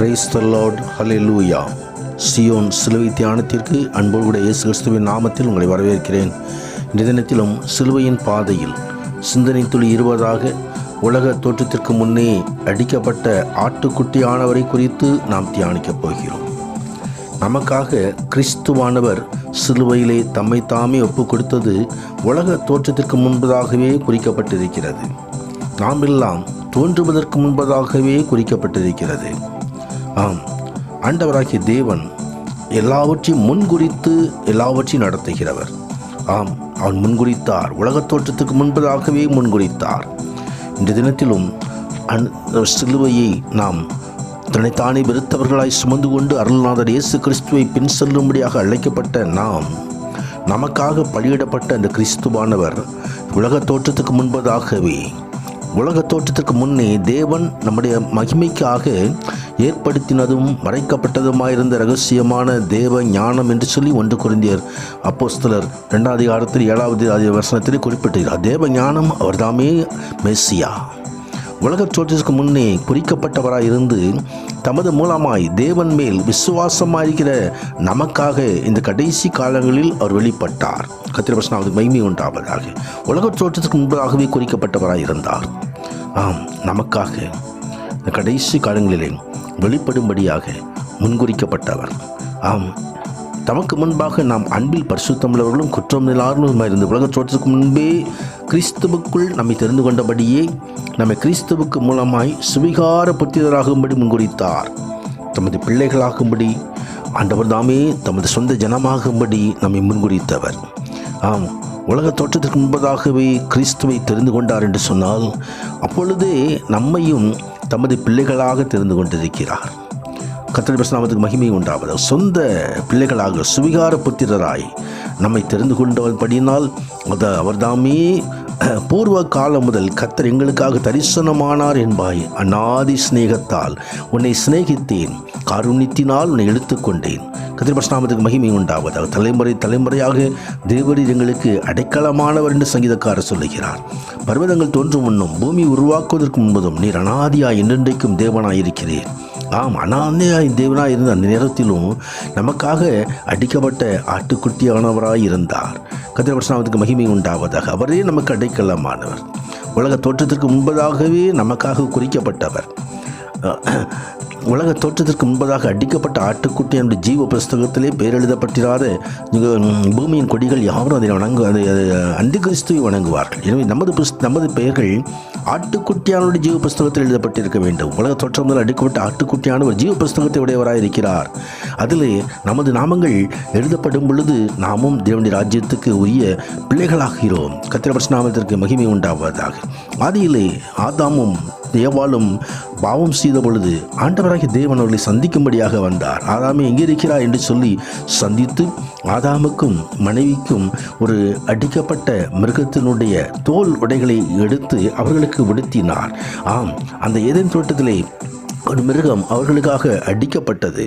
Price the lord ஹalleluya Zion சிலுவை தியானத்திற்கு அன்போடு இயேசு கிறிஸ்துவின் நாமத்தில் உங்களை வரவேற்கிறேன். இந்த தினத்திலும் சிலுவையின் பாதையில் சிந்தனை துளி இருவதாக உலக தோற்றத்திற்கு முன்னே அடிக்கப்பட்ட ஆட்டுக்குட்டியானவரை குறித்து நாம் தியானிக்கப் போகிறோம். நமக்காக கிறிஸ்துவானவர் சிலுவையிலே தம்மை தாமே ஒப்பு கொடுத்தது உலக தோற்றத்திற்கு முன்பதாகவே குறிக்கப்பட்டிருக்கிறது. நாம் எல்லாம் தோன்றுவதற்கு முன்பதாகவே குறிக்கப்பட்டிருக்கிறது. ஆம். ஆண்டவராகிய தேவன் எல்லாவற்றையும் முன்குறித்து எல்லாவற்றையும் நடத்துகிறவர். ஆம் அவன் முன்குறித்தார். உலகத் தோற்றத்துக்கு முன்பதாகவே முன்குறித்தார். இந்த தினத்திலும் அன் சிலுவையை நாம் தன்னைத்தானே வெறுத்தவர்களாய் சுமந்து கொண்டு அருள்நாதர் இயேசு கிறிஸ்துவை பின் செல்லும்படியாக அழைக்கப்பட்ட நாம் நமக்காக பலியிடப்பட்ட அந்த கிறிஸ்துவானவர் உலகத் தோற்றத்துக்கு முன்பதாகவே உலகத் தோற்றத்திற்கு முன்னே தேவன் நம்முடைய மகிமைக்காக ஏற்படுத்தினதும் மறைக்கப்பட்டதுமாயிருந்த ரகசியமான தேவ ஞானம் என்று சொல்லி ஒன்று குறைந்தியர் அப்போஸ்தலர் ரெண்டாவது காலத்தில் ஏழாவது அதிகார வசனத்தில் குறிப்பிட்டிருக்கிறார். தேவ ஞானம் அவர்தாமே மெஸ்ஸியா. உலகச் சோற்றிற்கு முன்னே குறிக்கப்பட்டவராய் இருந்து தமது மூலமாய் தேவன் மேல் விசுவாசமாயிருக்கிற நமக்காக இந்த கடைசி காலங்களில் அவர் வெளிப்பட்டார். கத்திரவசனம் மைமை உண்டாவதாக. உலக சோற்றத்துக்கு முன்பதாகவே குறிக்கப்பட்டவராய் இருந்தார் ஆம் நமக்காக இந்த கடைசி காலங்களிலே வெளிப்படும்படியாக முன்குறிக்கப்பட்டவர். ஆம் தமக்கு முன்பாக நாம் அன்பில் பரிசுத்தமுள்ளவர்களும் குற்றமில்லாதவர்களும் இருந்து உலகச் சோற்றத்துக்கு முன்பே கிறிஸ்துவுக்குள் நம்மை தெரிந்து கொண்டபடியே நம்மை கிறிஸ்துவுக்கு மூலமாய் சுவிகார புத்திரராகும்படி முன்குறித்தார். தமது பிள்ளைகளாகும்படி ஆண்டவர் தாமே தமது சொந்த ஜனமாகும்படி நம்மை முன்குறித்தவர். ஆம் உலக தோற்றத்திற்கு முன்பதாகவே கிறிஸ்துவை தெரிந்து கொண்டார் என்று சொன்னால் அப்பொழுதே நம்மையும் தமது பிள்ளைகளாக தெரிந்து கொண்டிருக்கிறார். கத்திரி பிரசனாமத்துக்கு மகிமை உண்டாவது சொந்த பிள்ளைகளாக சுவிகார புத்திரராய் நம்மை தெரிந்து கொண்டவர் படியினால் அது அவர்தாமே பூர்வ காலம் முதல் கத்தர் எங்களுக்காக தரிசனமானார் என்பாய். அநாதி சிநேகத்தால் உன்னை சிநேகித்தேன். காருண்யத்தினால் உன்னை எடுத்துக்கொண்டேன். கத்திரிபஸ்நாமத்துக்கு மகிமை உண்டாவதாக தலைமுறை தலைமுறையாக தேவரீர் எங்களுக்கு அடைக்கலமானவர் என்று சங்கீதக்காரர் சொல்லுகிறார். பர்வதங்கள் தோன்றும் முன்னும் பூமி உருவாக்குவதற்கு முன்பதும் நீர் அனாதியாய் என்றென்றைக்கும் தேவனாயிருக்கிறேன் ஆம் அனாதையாய் தேவனாய் இருந்த அந்த நேரத்திலும் நமக்காக அடிக்கப்பட்ட ஆட்டுக்குட்டியானவராய் இருந்தார் கத்திரவசனாவதுக்கு மகிமை உண்டாவதாக. அவரே நமக்கு அடைக்கலமானவர். உலக தோற்றத்திற்கு முன்பதாகவே நமக்காக குறிக்கப்பட்டவர். உலக தோற்றத்திற்கு முன்பதாக அடிக்கப்பட்ட ஆட்டுக்குட்டி என்ற ஜீவ புஸ்தகத்திலே பெயர் பூமியின் கொடிகள் யாரும் அதை வணங்கு அதை அந்தி கிறிஸ்துவை வணங்குவார்கள். எனவே நமது புஸ் நமது பெயர்கள் ஆட்டுக்குட்டியானுடைய ஜீவ புஸ்தகத்தில் எழுதப்பட்டிருக்க வேண்டும். உலக தோற்றம் முதல் அடிக்கப்பட்ட ஆட்டுக்குட்டியான ஒரு ஜீவ புஸ்தகத்தை உடையவராக இருக்கிறார். அதில் நமது நாமங்கள் எழுதப்படும் பொழுது நாமும் தேவனுடைய ராஜ்யத்துக்கு உரிய பிள்ளைகளாகிறோம். கத்திரபட்ச நாமத்திற்கு மகிமை உண்டாவதாக. ஆதியிலே ஆதாமும் தேவாலும் பாவம் செய்த பொழுது ஆண்டவராகிய தேவன் அவர்களை சந்திக்கும்படியாக வந்தார். ஆதாமே எங்கே இருக்கிறார் என்று சொல்லி சந்தித்து ஆதாமுக்கும் மனைவிக்கும் ஒரு அடிக்கப்பட்ட மிருகத்தினுடைய தோல் உடைகளை எடுத்து அவர்களுக்கு விடுத்தினார். ஆம் அந்த ஏதேன் தோட்டத்திலே ஒரு மிருகம் அவர்களுக்காக அடிக்கப்பட்டது.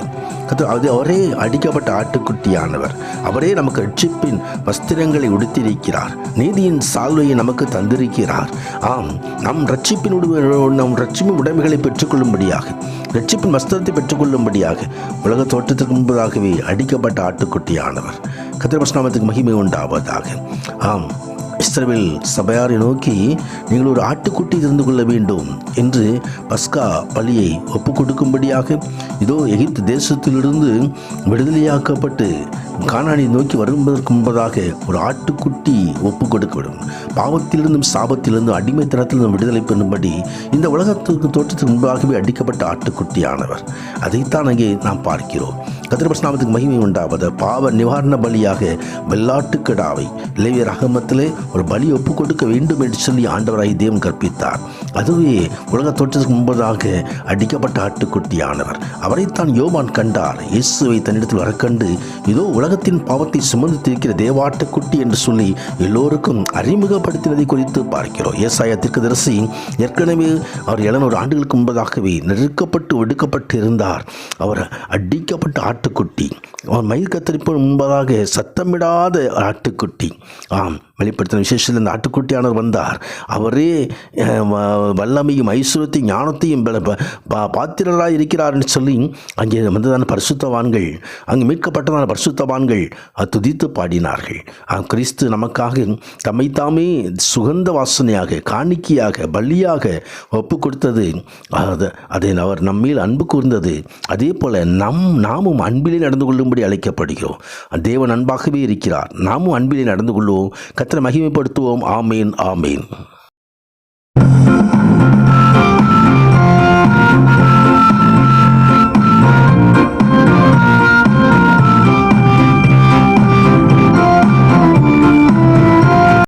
அது அவரே அடிக்கப்பட்ட ஆட்டுக்குட்டியானவர். அவரே நமக்கு ரட்சிப்பின் வஸ்திரங்களை உடுத்திருக்கிறார் நீதியின் சால்வையை நமக்கு தந்திருக்கிறார். ஆம் நம் ரட்சிப்பின் நம் ரட்சிப்பின் உடைமைகளை பெற்றுக்கொள்ளும்படியாக ரட்சிப்பின் வஸ்திரத்தை பெற்றுக்கொள்ளும்படியாக உலக தோற்றத்திற்கு முன்பதாகவே அடிக்கப்பட்ட ஆட்டுக்குட்டியானவர். கத்திரபஸ்நாமத்துக்கு மகிமை உண்டாவதாக. ஆம் இஸ்ரவேல் சபையாரை நோக்கி நீங்கள் ஒரு ஆட்டுக்குட்டி இருந்து கொள்ள வேண்டும் என்று பஸ்கா பலியை ஒப்பு கொடுக்கும்படியாக இதோ எகிப்து தேசத்திலிருந்து விடுதலையாக்கப்பட்டு காணானை நோக்கி வருவதற்கு முன்பதாக ஒரு ஆட்டுக்குட்டி ஒப்பு கொடுக்கப்படும் பாவத்திலிருந்தும் சாபத்திலிருந்தும் அடிமைத்தனத்திலிருந்தும் விடுதலை பெறும்படி இந்த உலகத்துக்கு தோற்றத்துக்கு முன்பாகவே அடிக்கப்பட்ட ஆட்டுக்குட்டியானவர். அதைத்தான் அங்கே நாம் பார்க்கிறோம். கதிரபஸ்நாமத்துக்கு மகிமை உண்டாவது. பாவ நிவாரண பலியாக வெள்ளாட்டுக்கடாவை லேவியர் அகமத்திலே ஒரு பலி ஒப்பு கொடுக்க வேண்டும் என்று சொல்லி ஆண்டவராய் தேவன் கற்பித்தார். அதுவே உலக தோற்றத்துக்கு முன்பதாக அடிக்கப்பட்ட ஆட்டுக்குட்டியானவர். அவரைத்தான் யோவான் கண்டார். இயேசுவை தன்னிடத்தில் வரக்கண்டு இதோ உலகத்தின் பாவத்தை சுமந்து திருக்கிற தேவாட்டுக்குட்டி என்று சொல்லி எல்லோருக்கும் அறிமுகப்படுத்தினதை குறித்து பார்க்கிறோம். ஏசாயத்திற்கு தரிசி ஏற்கனவே அவர் எழுநூறு ஆண்டுகளுக்கு முன்பதாகவே நெருக்கப்பட்டு ஒடுக்கப்பட்டு இருந்தார் அவர் அடிக்கப்பட்ட ஆட்டுக்குட்டி. மயில் கத்தரிப்பு முன்பதாக சத்தமிடாத ஆட்டுக்குட்டி. ஆம். வெளிப்படுத்தின விசேஷத்தில் இந்த ஆட்டுக்குட்டியானவர் வந்தார். அவரே வல்லமையும் ஐஸ்வரத்தையும் ஞானத்தையும் பா- பாத்திரராக இருக்கிறார்னு சொல்லி அங்கே வந்ததான பரிசுத்தவான்கள் அங்கே மீட்கப்பட்டதான பரிசுத்தவான்கள் துதித்து பாடினார்கள். கிறிஸ்து நமக்காக தம்மைத்தாமே சுகந்த வாசனையாக காணிக்கையாக பலியாக ஒப்பு கொடுத்தது அதை அவர் நம்மேல் அன்பு கூர்ந்தது. அதே போல் நம் நாமும் அன்பிலே நடந்து கொள்ளும்படி அழைக்கப்படுகிறோம். தேவன் அன்பாகவே இருக்கிறார். நாமும் அன்பிலே நடந்து கொள்வோம். கத்தனை மகிமைப்படுத்துவோம். ஆமீன் ஆமீன்.